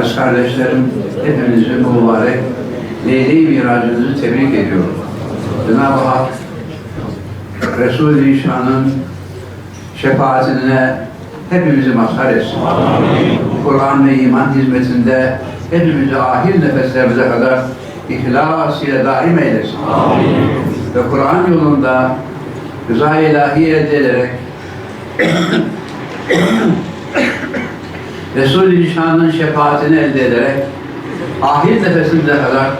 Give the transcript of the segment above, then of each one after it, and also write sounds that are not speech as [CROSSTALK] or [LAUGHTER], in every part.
Aziz kardeşlerim, hepinizin bu mübarek Leyle-i Miracınızı tebrik ediyorum. Cenab-ı Hak, Resul-i Şan'ın şefaatine hepimizi mazhar etsin. Kur'an ve iman hizmetinde hepimizi ahir nefeslerimize kadar ihlas ile daim eylesin. Ve Kur'an yolunda rıza ilahi elde ederek Resul-i Şan'ın şefaatini elde ederek ahir nefesimize kadar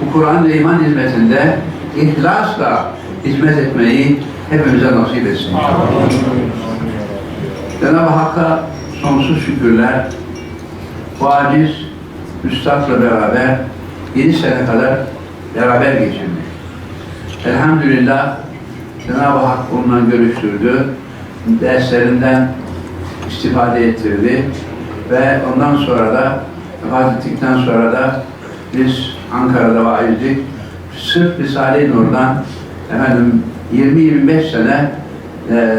bu Kur'an ve iman hizmetinde ihlasla hizmet etmeyi hepimize nasip etsin. Cenab-ı Hakk'a sonsuz şükürler. Bu aciz Üstad'la beraber 7 sene kadar beraber geçirdik. Elhamdülillah Cenab-ı Hak onunla görüştürdü. Derslerinden istifade ettirdi. Ve ondan sonra da vefat ettikten sonra da biz Ankara'da vaizdik. Sırf Risale-i Nur'dan efendim 20-25 sene e,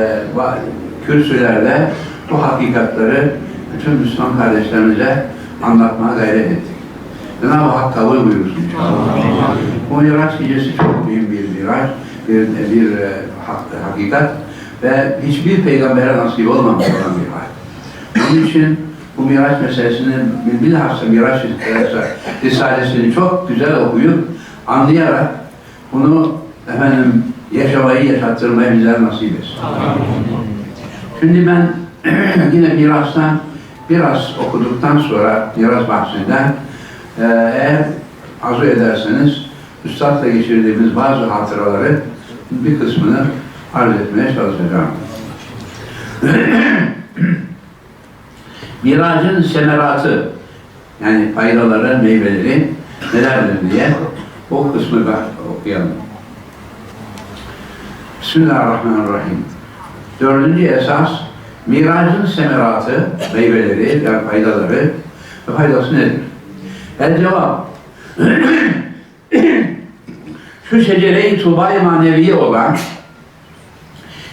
kürsülerde bu hakikatları bütün Müslüman kardeşlerimize anlatmaya gayret ettik. Cenab-ı Hak kabul buyursun. Bu Miraç gecesi çok büyük bir miraç, bir, bir e, hak- hakikat ve hiçbir peygambere nasip olmamış olan bir hal. Onun için bu Miraç meselesini bilhassa Miraç Risalesini çok güzel okuyup anlayarak bunu efendim yaşamayı yaşattırmayı bize nasip etsin. Şimdi ben [CLEARS THROAT] yine mirastan biraz okuduktan sonra miras bahsinden e, eğer arzu ederseniz Üstad'la geçirdiğimiz bazı hatıraları bir kısmını arz etmeye çalışacağım. [CLEARS THROAT] Miracın semeratı yani faydaları, meyveleri nelerdir diye o kısmı okuyalım. Bismillahirrahmanirrahim. Dördüncü esas, miracın semeratı, meyveleri ve faydaları ve faydası nedir? El cevap. [CLEARS THROAT] Şu şecere-i tuğba-i maneviye olan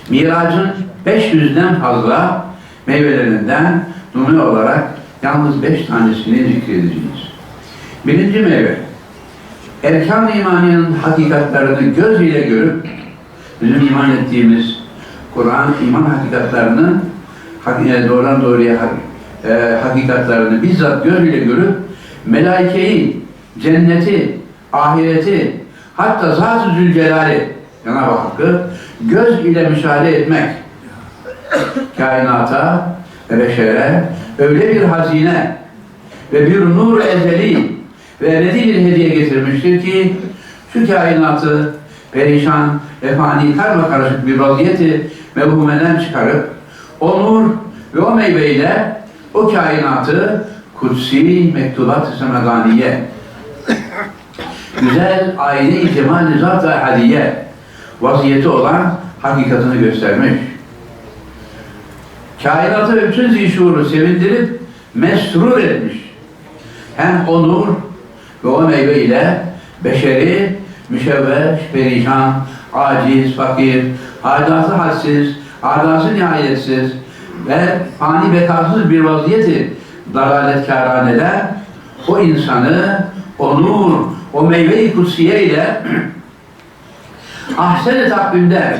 miracın 500'den fazla meyvelerinden numune olarak yalnız beş tanesini zikredeceğiz. Birinci meyve, erkan-ı imaniyenin hakikatlerini göz ile görüp bizim iman ettiğimiz Kur'an iman hakikatlarının hak- e, doğrudan doğruya e, hakikatlerini bizzat göz ile görüp melaikeyi, cenneti, ahireti hatta Zat-ı Zülcelal'i Cenab-ı Hakk'ı göz ile müşahede etmek kainata ve beşere öyle bir hazine ve bir nur ezeli ve ebedi bir hediye getirmiştir ki şu kainatı perişan ve fani karma karışık bir vaziyeti mevhumeden çıkarıp o nur ve o meyveyle o kainatı kutsi mektubat-ı semeganiye güzel ayni cemal-i zat-ı hadiye vaziyeti olan hakikatini göstermiş. Kainatı ve bütün zişuru sevindirip mesrur etmiş. Hem o nur ve o meyve ile beşeri, müşevveş, perişan, aciz, fakir, hadatı hadsiz, adası nihayetsiz ve fani bekasız bir vaziyeti dalaletkarhaneden o insanı o nur, o meyve-i kutsiye ile [CLEARS THROAT] ahsen-i takvimde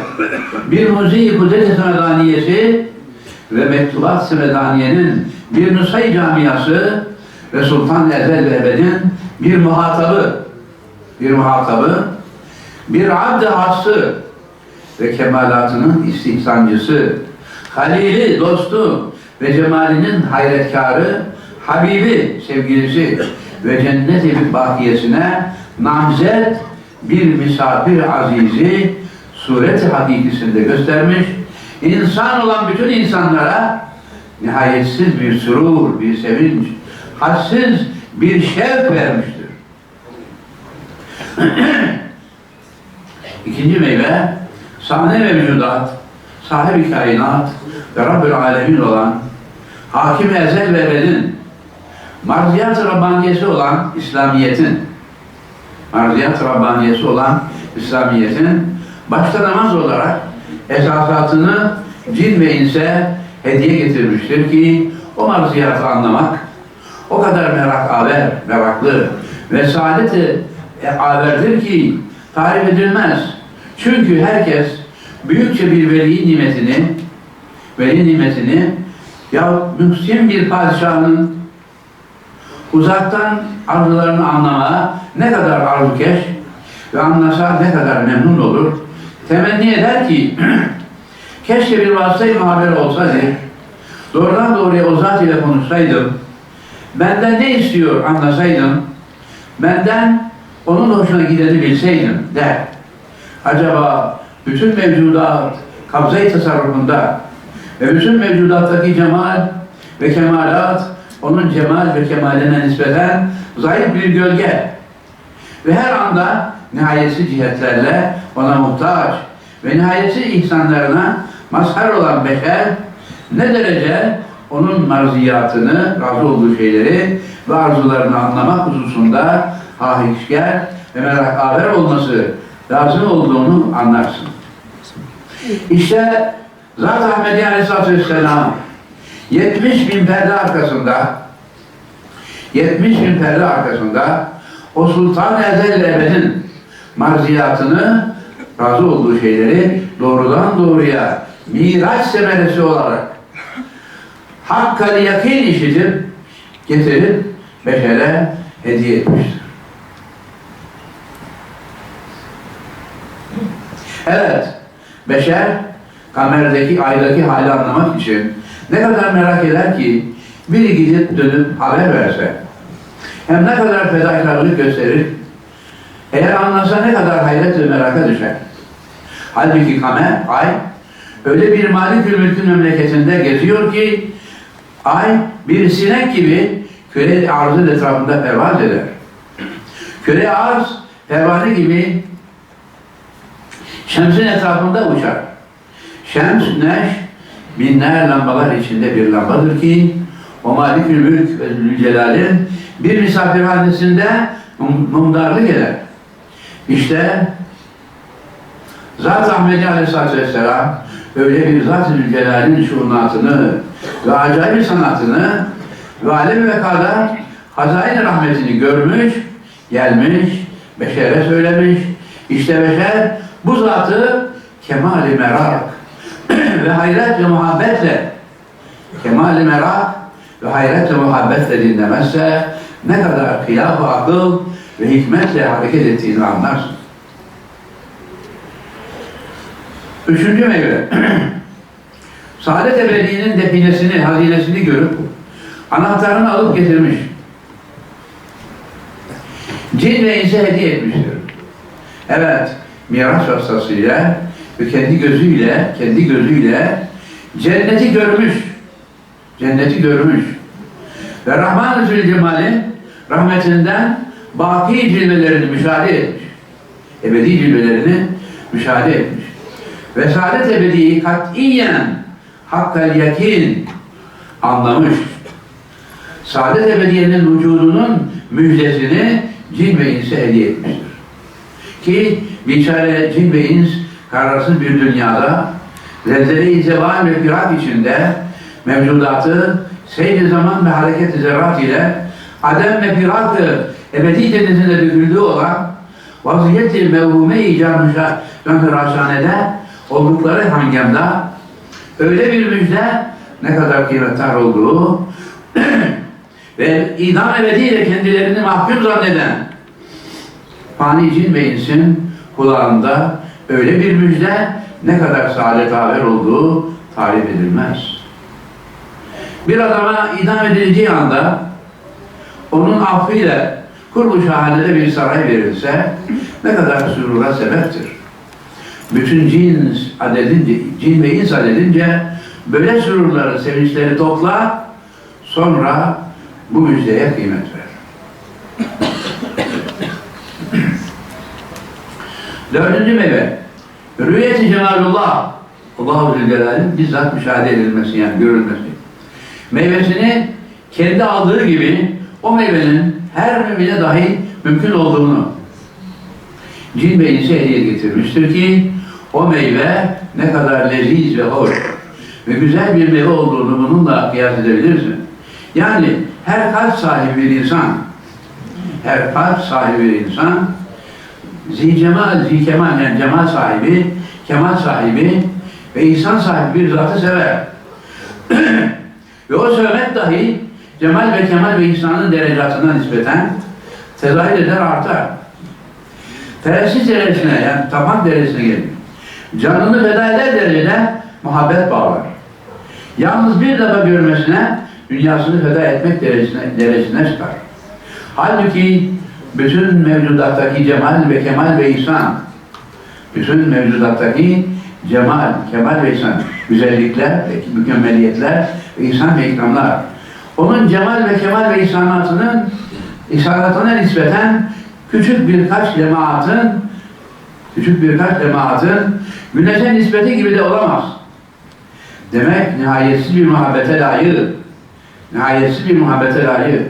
bir muzi-i kudret-i ve mektubat semedaniyenin bir nusay camiası ve Sultan Ezel ve Ebed'in bir muhatabı bir muhatabı bir abd-i hası ve kemalatının istihsancısı halili, dostu ve cemalinin hayretkarı Habibi, sevgilisi ve cennet-i bakiyesine namzet bir misafir azizi sureti hakikisinde göstermiş. İnsan olan bütün insanlara nihayetsiz bir sürur, bir sevinç, hadsiz bir şevk vermiştir. [CLEARS THROAT] İkinci meyve, sahne ve vücudat, sahibi kainat ve Rabbül Alemin olan Hakim Ezel ve Ebed'in marziyat-ı Rabbaniyesi olan İslamiyet'in marziyat-ı Rabbaniyesi olan İslamiyet'in başta namaz olarak esasatını cin ve inse hediye getirmiştir ki o marziyatı anlamak, o kadar merak haber, meraklı ve saadeti e, haberdir ki tarif edilmez. Çünkü herkes büyükçe bir veli nimetini, veli nimetini ya mühsin bir padişahın uzaktan arzularını anlamaya ne kadar arzukeş ve anlasa ne kadar memnun olur. Temenni eder ki [CLEARS THROAT] keşke bir vasıtayı haber olsaydı, doğrudan doğruya o zat ile konuşsaydım, benden ne istiyor anlasaydım, benden onun hoşuna gideni bilseydim der. Acaba bütün mevcudat kabza-i tasarrufunda ve bütün mevcudattaki cemal ve kemalat onun cemal ve kemaline nispeten zayıf bir gölge ve her anda nihayetsiz cihetlerle ona muhtaç ve nihayetsiz ihsanlarına mazhar olan beşer ne derece onun marziyatını, razı olduğu şeyleri ve arzularını anlamak hususunda hahişker ve merak haber olması lazım olduğunu anlarsın. İşte Zat Ahmedi Aleyhisselatü Vesselam 70 bin perde arkasında 70 bin perde arkasında o Sultan-ı Ezel Ebed'in marziyatını razı olduğu şeyleri doğrudan doğruya miraç semeresi olarak hakkali yakin işitip getirip beşere hediye etmiştir. Evet, beşer kamerdeki, aydaki hali anlamak için ne kadar merak eder ki biri gidip dönüp haber verse, hem ne kadar fedakarlık gösterir, eğer anlasa ne kadar hayret ve meraka düşer. Halbuki kamer, ay, öyle bir malik mülkün memleketinde geziyor ki, ay bir sinek gibi küre arzın etrafında pervaz eder. Küre arz, pervane gibi şemsin etrafında uçar. Şems, neş, binler lambalar içinde bir lambadır ki o Malik-ül Mülk ve Zülcelal'in bir misafirhanesinde mum- mumdarlık eder. İşte Zat Ahmedi Aleyhisselatü Vesselam öyle bir Zat-ı Zülcelal'in şunatını ve acayip sanatını ve alem ve kadar hazain rahmetini görmüş, gelmiş, beşere söylemiş. İşte beşer bu zatı kemali merak [CLEARS THROAT] ve hayret ve muhabbetle kemali merak ve hayret ve muhabbetle dinlemezse ne kadar hilaf akıl ve hikmetle hareket ettiğini anlarsın. Üçüncü meyve. [CLEARS THROAT] Saadet Ebedi'nin definesini, hazinesini görüp anahtarını alıp getirmiş. Cin ve inse hediye etmiştir. Evet, miras vasıtasıyla ve kendi gözüyle, kendi gözüyle cenneti görmüş. Cenneti görmüş. Ve Rahman-ı Zülcemal'in rahmetinden baki cilvelerini müşahede etmiş. Ebedi cilvelerini müşahede etmiş. Ve saadet ebediyi katiyen hakkal yakin anlamış. Saadet ebediyenin vücudunun müjdesini cin ve inse hediye etmiştir. Ki biçare cin ve ins kararsız bir dünyada zelzele-i ve firak içinde mevcudatı seyri zaman ve hareket-i zerrat ile adem ve firak-ı ebedi denizinde döküldüğü olan vaziyeti mevhume-i canhıraşhanede oldukları hangemda öyle bir müjde ne kadar kıymetli olduğu [CLEARS THROAT] ve idam ebediyle kendilerini mahkum zanneden fani cin ve insin kulağında öyle bir müjde ne kadar saadet haber olduğu tarif edilmez. Bir adama idam edileceği anda onun affıyla kurbu şahadede bir saray verilse ne kadar sürura sebeptir. Bütün cin adedince, cin ve ins adedince böyle sürurları, sevinçleri topla sonra bu müjdeye kıymet ver. Dördüncü meyve. Rüyeti Cemalullah. Allah-u Zülcelal'in bizzat müşahede edilmesi yani görülmesi. Meyvesini kendi aldığı gibi o meyvenin her mümine dahi mümkün olduğunu cin insi hediye getirmiştir ki o meyve ne kadar leziz ve hoş ve güzel bir meyve olduğunu bununla kıyas edebilirsin. Yani her kalp sahibi bir insan, her kalp sahibi bir insan, zi cemal, zi kemal yani cemal sahibi, kemal sahibi ve insan sahibi bir zatı sever. [CLEARS THROAT] ve o sevmek dahi cemal ve kemal ve ihsanın derecatına nispeten tezahür eder artar. Teresis derecesine yani tapan derecesine gelir. Canını feda eder derecede muhabbet bağlar. Yalnız bir defa görmesine dünyasını feda etmek derecesine, derecesine çıkar. Halbuki bütün mevcudattaki cemal ve kemal ve ihsan, bütün mevcudattaki cemal, kemal ve ihsan, güzellikler, mükemmeliyetler ihsan ve ikramlar. Onun cemal ve kemal ve ihsanatının ihsanatına nispeten küçük birkaç lemaatın küçük birkaç lemaatın güneşe nispeti gibi de olamaz. Demek nihayetsiz bir muhabbete layık, nihayetsiz bir muhabbete layık,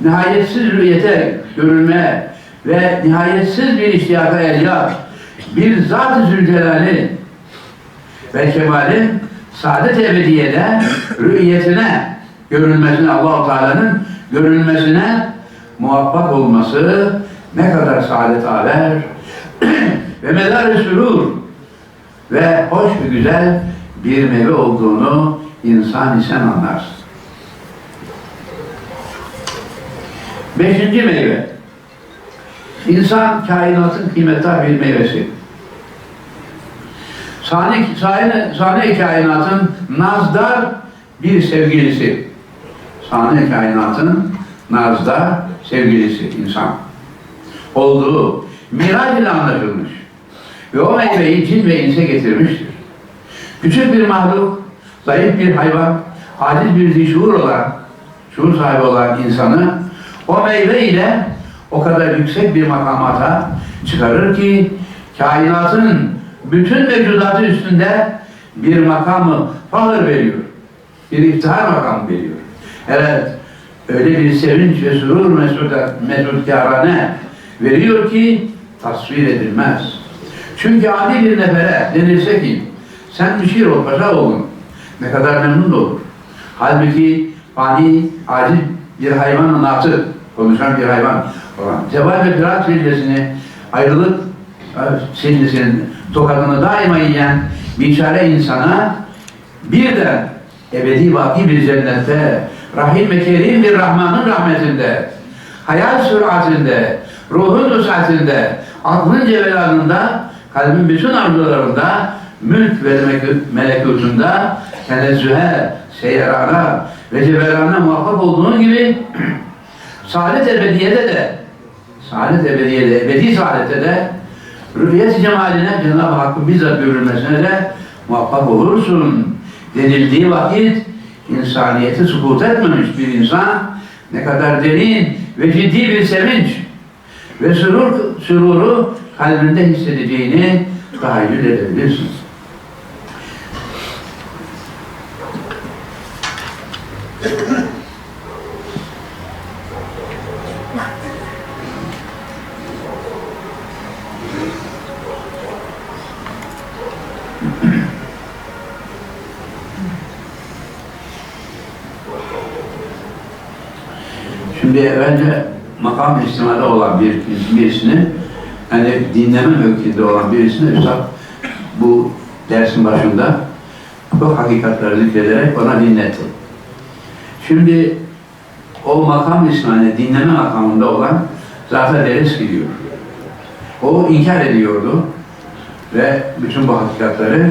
nihayetsiz rüyete görülme ve nihayetsiz bir iştiyaka elyat, bir zat-ı zülcelali ve kemalin saadet ebediyede rüyetine görülmesine Allah-u Teala'nın görülmesine muvaffak olması ne kadar saadet haber [CLEARS THROAT] ve medar sürur ve hoş ve güzel bir meyve olduğunu insan isen anlarsın. Beşinci meyve. İnsan kainatın kıymetli bir meyvesi. Sahne, sahne, sahne kainatın nazdar bir sevgilisi. Sahne kainatın nazdar sevgilisi insan. Olduğu miraç ile anlaşılmış. Ve o meyveyi cin ve inse getirmiştir. Küçük bir mahluk, zayıf bir hayvan, aciz bir zişuur olan, şuur sahibi olan insanı o meyve ile o kadar yüksek bir makamata çıkarır ki kainatın bütün mevcudatı üstünde bir makamı fahır veriyor. Bir iftihar makamı veriyor. Evet, öyle bir sevinç ve surur mesuda, mesudkârane veriyor ki tasvir edilmez. Çünkü adi bir nefere denilse ki sen müşir ol paşa oğlum ne kadar memnun olur. Halbuki fani, aciz bir hayvanın atı, konuşan bir hayvan olan. Ceval ve Pirat filcesini ayrılık sillisinin tokadını daima yiyen biçare insana bir de ebedi vaki bir cennette rahim ve kerim bir Rahman'ın rahmetinde hayal süratinde ruhun üsatinde aklın cevelanında kalbin bütün arzularında mülk ve melekutunda tenezzühe, seyrana ve cevelana muvaffak olduğun gibi [CLEARS THROAT] saadet ebediyede de saadet ebediyede, ebedi saadette de rüyet cemaline Cenab-ı Hakk'ın bizzat görülmesine de muvaffak olursun. Denildiği vakit insaniyeti sukut etmemiş bir insan ne kadar derin ve ciddi bir sevinç ve sürur, süruru kalbinde hissedeceğini tahayyül edebilirsin. Şimdi önce makam istimada olan bir birisini hani dinleme mevkinde olan birisine Üstad bu dersin başında bu hakikatleri zikrederek ona dinletti. Şimdi o makam ismine dinleme makamında olan zaten deriz gidiyor. O inkar ediyordu ve bütün bu hakikatleri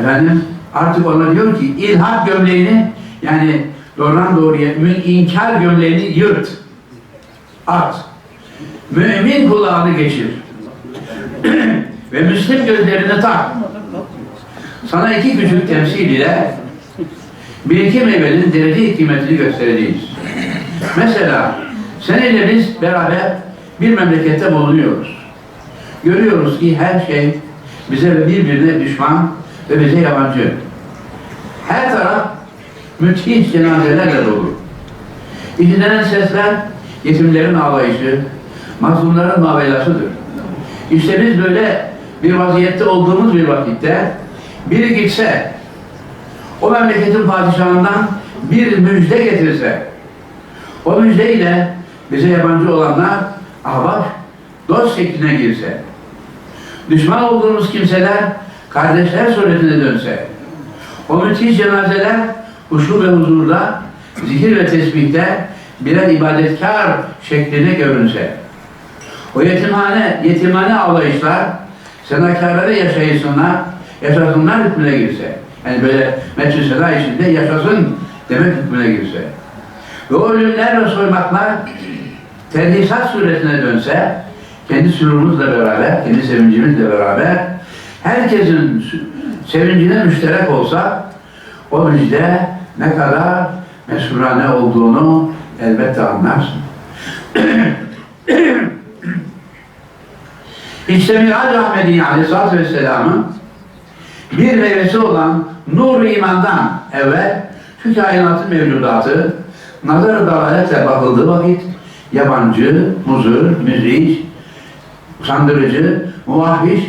efendim artık ona diyor ki ilhak gömleğini yani doğrudan doğruya inkar gömleğini yırt. At. Mümin kulağını geçir. [CLEARS THROAT] Ve Müslim gözlerini tak. Sana iki küçük temsil ile bir iki meyvenin derece kıymetini göstereceğiz. Mesela seninle biz beraber bir memlekette bulunuyoruz. Görüyoruz ki her şey bize birbirine düşman ve bize yabancı. Her taraf müthiş cenazelerle dolu. İçinden sesler yetimlerin ağlayışı, mazlumların mavelasıdır. İşte biz böyle bir vaziyette olduğumuz bir vakitte biri gitse o memleketin padişahından bir müjde getirse, o müjdeyle bize yabancı olanlar ahbap, dost şekline girse, düşman olduğumuz kimseler kardeşler suretine dönse, o müthiş cenazeler huşu ve huzurda, zikir ve tesbihte birer ibadetkar şeklinde görünse, o yetimhane, yetimhane ağlayışlar senakarları yaşayısınlar, yaşasınlar hükmüne girse. Yani böyle Metri Seda içinde yaşasın demek hükmüne girse. Ve o ölümler ve soymaklar terhisat suretine dönse, kendi sürurumuzla beraber, kendi sevincimizle beraber herkesin sevincine müşterek olsa o müjde ne kadar mesurane olduğunu elbette anlarsın. [CLEARS THROAT] İşte Mirac Ahmedi Aleyhisselatü Vesselam'ın bir meyvesi olan nur imandan evvel şu kainatın mevcudatı nazar-ı dalaletle bakıldığı vakit yabancı, muzur, müziş, sandırıcı, muvahhiş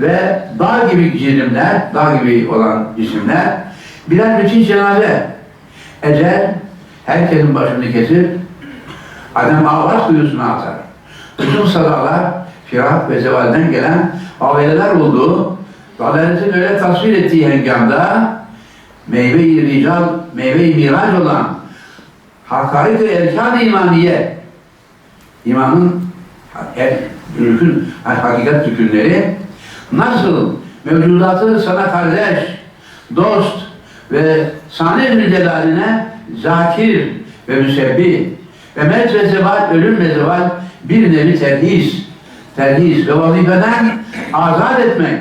ve dağ gibi cisimler, dağ gibi olan cisimler birer müthiş cenaze. Ecel herkesin başını kesip Adem avaz kuyusuna atar. Bütün sadalar firak ve zevalden gelen aveleler olduğu dalaletin öyle tasvir ettiği hengamda meyve-i rical, meyve-i miraç olan hakaret ve erkan-ı imaniye imanın her rükün, hakikat rükünleri nasıl mevcudatı sana kardeş, dost ve sahne celaline zakir ve müsebbih ve mevt ve zeval, ölüm ve zeval bir nevi terhis, terhis ve vazifeden azat etmek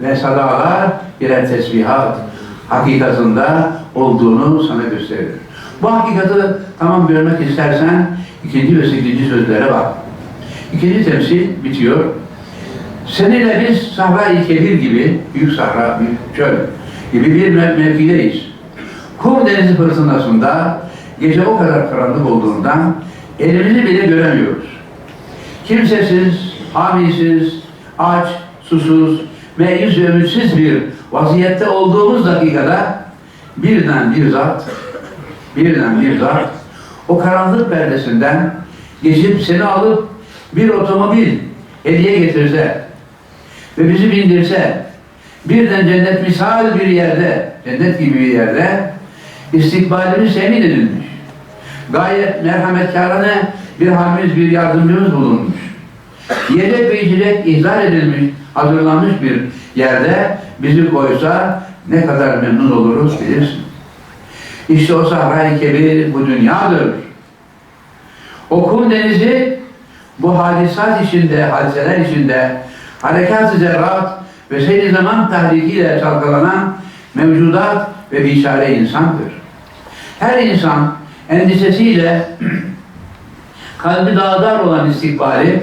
ve sadalar birer tesbihat hakikatında olduğunu sana gösterir. Bu hakikati tamam görmek istersen ikinci ve sekizinci sözlere bak. İkinci temsil bitiyor. Seninle biz Sahra-i Kebir gibi, büyük sahra, büyük çöl gibi bir mev mevkideyiz. Kum denizi fırtınasında gece o kadar karanlık olduğundan elimizi bile göremiyoruz. Kimsesiz, hamisiz, aç, susuz, meyüz ve ümitsiz bir vaziyette olduğumuz dakikada birden bir zat, birden bir zat o karanlık perdesinden geçip seni alıp bir otomobil hediye getirse ve bizi bindirse birden cennet misal bir yerde, cennet gibi bir yerde istikbalimiz temin edilmiş. Gayet merhametkârane bir hamimiz, bir yardımcımız bulunmuş. Yedek ve içecek ihzar edilmiş, hazırlanmış bir yerde bizi koysa ne kadar memnun oluruz bilirsin. İşte o sahra-i kebir bu dünyadır. O kum denizi bu hadisat içinde, hadiseler içinde harekat-ı ve seyri zaman tahrikiyle çalkalanan mevcudat ve biçare insandır. Her insan endişesiyle [CLEARS THROAT] kalbi dağdar olan istikbali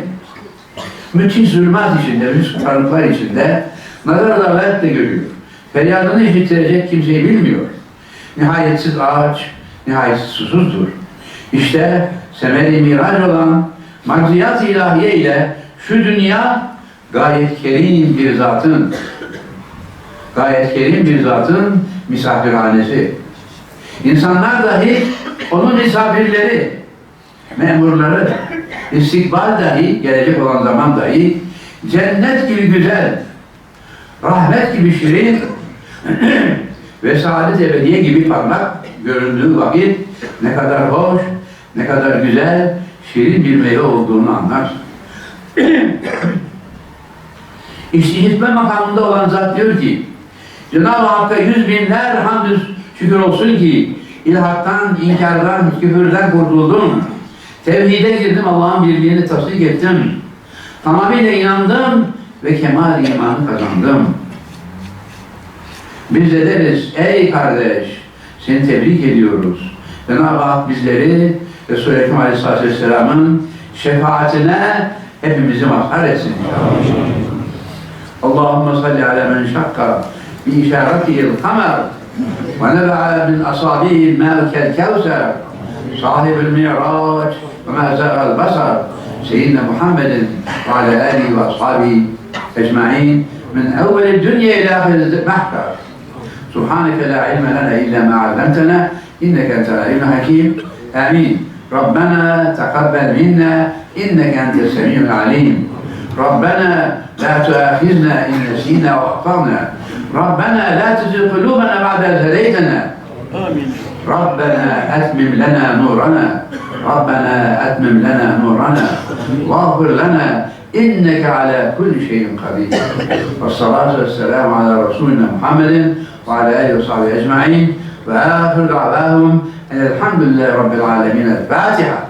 müthiş zulmat içinde, müthiş karanlıklar içinde nazar dalalet görüyor. Feryadını işittirecek kimseyi bilmiyor. Nihayetsiz ağaç, nihayetsiz susuzdur. İşte semeri miraç olan marziyat ilahiye ile şu dünya gayet kerim bir zatın gayet kerim bir zatın misafirhanesi. İnsanlar dahi onun misafirleri, memurları, istikbal dahi, gelecek olan zaman dahi cennet gibi güzel, rahmet gibi şirin [CLEARS THROAT] ve saadet ebediye gibi parlak göründüğü vakit ne kadar hoş, ne kadar güzel, şirin bir meyve olduğunu anlarsın. [CLEARS THROAT] İşte makamında olan zat diyor ki Cenab-ı Hakk'a yüz binler hamdü şükür olsun ki ilhaktan, inkardan, küfürden kurtuldum. Tevhide girdim, Allah'ın birliğini tasdik ettim. Tamamıyla inandım ve kemal imanı kazandım. Biz de deriz, ey kardeş, seni tebrik ediyoruz. Cenab-ı Hak bizleri Resul-i Ekrem Aleyhisselatü Vesselam'ın şefaatine hepimizi mazhar etsin inşallah. اللهم صل على من شقر بإشارته القمر ونبع من أصابعه الماء كالكوثر صاحب المعراج وما زاغ البصر. سيدنا محمد وعلى آله وأصحابه أجمعين. من أول الدنيا إلى آخر المحشر سبحانك لا علم لنا إلا ما علمتنا إنك أنت العليم الحكيم. آمين. ربنا تقبل منا إنك أنت السميع العليم. ربنا لا تؤاخذنا إن نسينا وأخطأنا. ربنا لا تزغ قلوبنا بعد إذ هديتنا. آمين. ربنا أتمم لنا نورنا. ربنا أتمم لنا نورنا. واغفر لنا. إنك على كل شيء قدير. والصلاة والسلام على رسولنا محمد وعلى آله وصحبه أجمعين. وآخر دعواهم أن الحمد لله رب العالمين. الفاتحة.